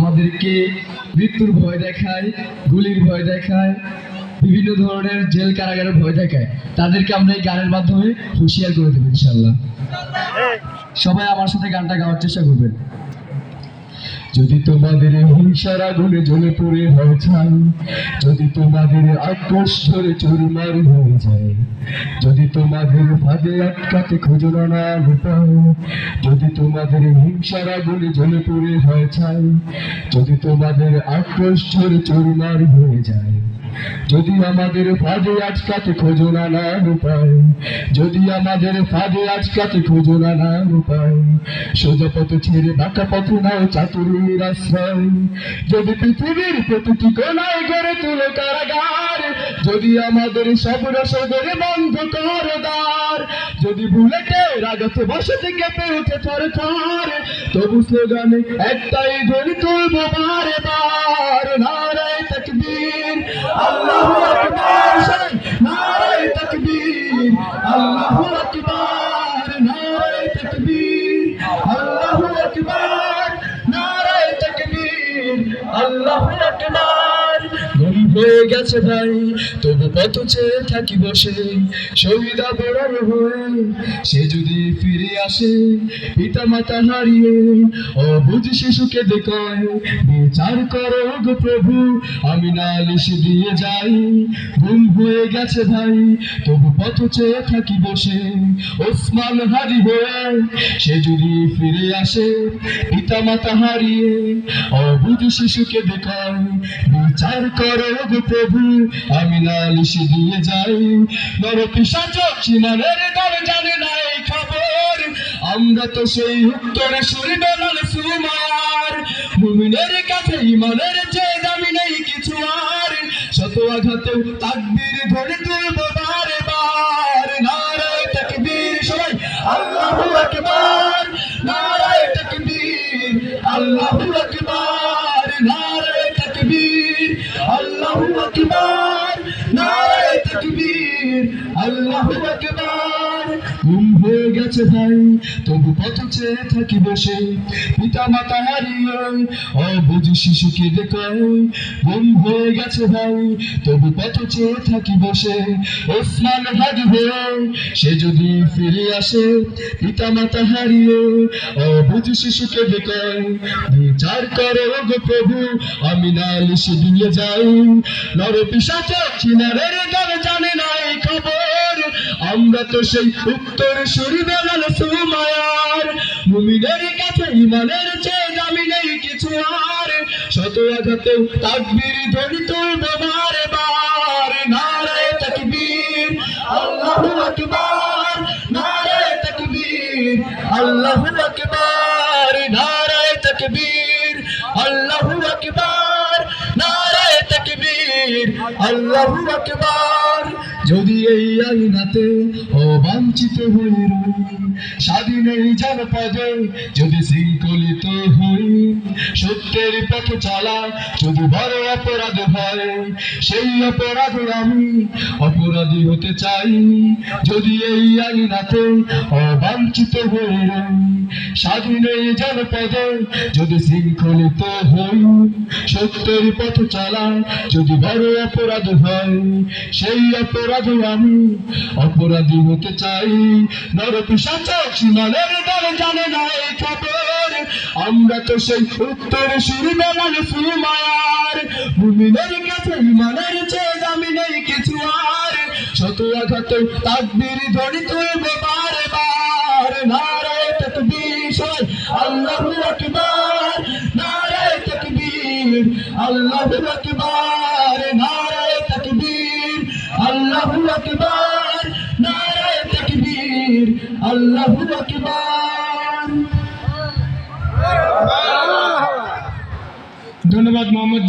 আমাদেরকে মৃত্যুর ভয় দেখায়, গুলির ভয় দেখায়, বিভিন্ন ধরনের জেল কারাগারের ভয় দেখায়। তাদেরকে আমরা এই গানের মাধ্যমে হুঁশিয়ার করে দেবো ইনশাল্লাহ সবাই আমার সাথে গানটা গাওয়ার চেষ্টা করবেন। যদি তোমাদের হিংসার আগুনে জ্বলে পড়ে হয় ছাই যদি তোমাদের আক্রোশ ধরে চুরমার হয়ে যায়, যদি তোমাদের ফাঁদে আটকাতে খোঁজো না উপায় যদি তোমাদের হিংসার আগুনে জ্বলে পড়ে হয় ছাই যদি তোমাদের আক্রোশ ধরে চুরমার হয়ে যায়, যদি আমাদের ফাঁদে আটকাতে খোঁজো না উপায় যদি আমাদের ফাঁদে আটকাতে খোঁজো না উপায় সোজা পথে ছেড়ে বাঁকা পথে নাও চাতুরির আশ্রয় যদি পৃথিবীর প্রতিটি কোনায় গড়ে তুলো কারাগার, যদি আমাদের সব রসদের বন্ধ করো দ্বার, যদি কেউ রাগাতে বসে থেকে পেয়ে উঠে থর থর, তবু স্লোগানে একটাই ধ্বনি তুলবো বারে বার নারায় তকবীর, আল্লাহু আকবার নারায় তকবীর, আল্লাহু আকবার, নারায় তকবীর, আল্লাহু আকবার। আল্লাহু আকবার ঘুম হয়ে গেছে ভাই, তবু পথ চেয়ে থাকি বসে শহীদা বড়ার হয়ে সে যদি ফিরে আসে পিতা মাতা হারিয়ে অবুঝ শিশুকে দেখায়, বিচার করো গো প্রভু, আমি নালিশ দিয়ে যাই। ঘুম হয়ে গেছে ভাই, তবু পথ চেয়ে থাকি বসে ওসমান হারি হয়ে সে যদি ফিরে আসে পিতা মাতা হারিয়ে অবুধ শিশুকে দেখায়, বিচার করো গো প্রভু, আমি নালিশ দিয়ে যাই। নর পিসাচক চিনারের জানে না এই খবর। আমরা তো সেই উত্তরে বেলাল সুমার। মুমিনের কাছে ইমানের চেয়ে দামি নেই কিছু আর। শত আঘাতে ধরে তুলবো বারে বার নারায় সবাই নারায় নারায় ঘুম হয়ে গেছে ভাই, তবু চেয়ে থাকি বসে। পিতা মাতা হারিয়ে শিশুকে দেখায় ঘুম হয়ে গেছে ভাই, তবু চেয়ে থাকি বসে। ওসমান সে যদি ফিরে আসে পিতা মাতা হারিয়ে অবুঝ শিশুকে দেখায় বিচার করো গো প্রভু, আমি নালিশ দিয়ে যাই। নর পিসাচক চিনারের দল জানে আমরা তো সেই উত্তর সুরি বেলাল সুমায়ার। মুমিনের কাছে ইমানের চেয়ে দামি নেই কিছু আর। শত আঘাতে তাকবীর তুলবো বারে বার। নারায় তাকবীর, আল্লাহু আকবার। নারায় তাকবীর, আল্লাহু আকবার। নারায় তাকবীর, আল্লাহু আকবার। নারায় তাকবীর, আল্লাহু আকবার। যদি এই আইনাতে অবাঞ্ছিত হই স্বাধীন এই জনপদে যদি শৃঙ্খলিত হই, সত্যের পথে চলা যদি বড় অপরাধ হয়, সেই অপরাধে আমি অপরাধী হতে চাই। যদি এই আইনাতে অবাঞ্ছিত হই স্বাধীন এই জনপদে যদি শৃঙ্খলিত হই, সত্যের পথ চলা যদি বড় অপরাধ হয়, সেই অপরাধে আমি অপরাধী হতে চাই নর পিসাচক সীমানের দল জানে না এই খবর আমরা তো সেই উত্তর সুরি বেলাল সুমায়ার ভূমিনের কাছে ইমানের চেয়ে দামি নেই কিছু আর। শত আঘাতে তাকবীর ধ্বনি তুলবো বারে বার নারায় তকবীর আল্লাহু আকবার। নারায় তকবীর, আল্লাহু আকবার। তকবীর আল্লাহু আকবার। ধন্যবাদ মোহাম্মদ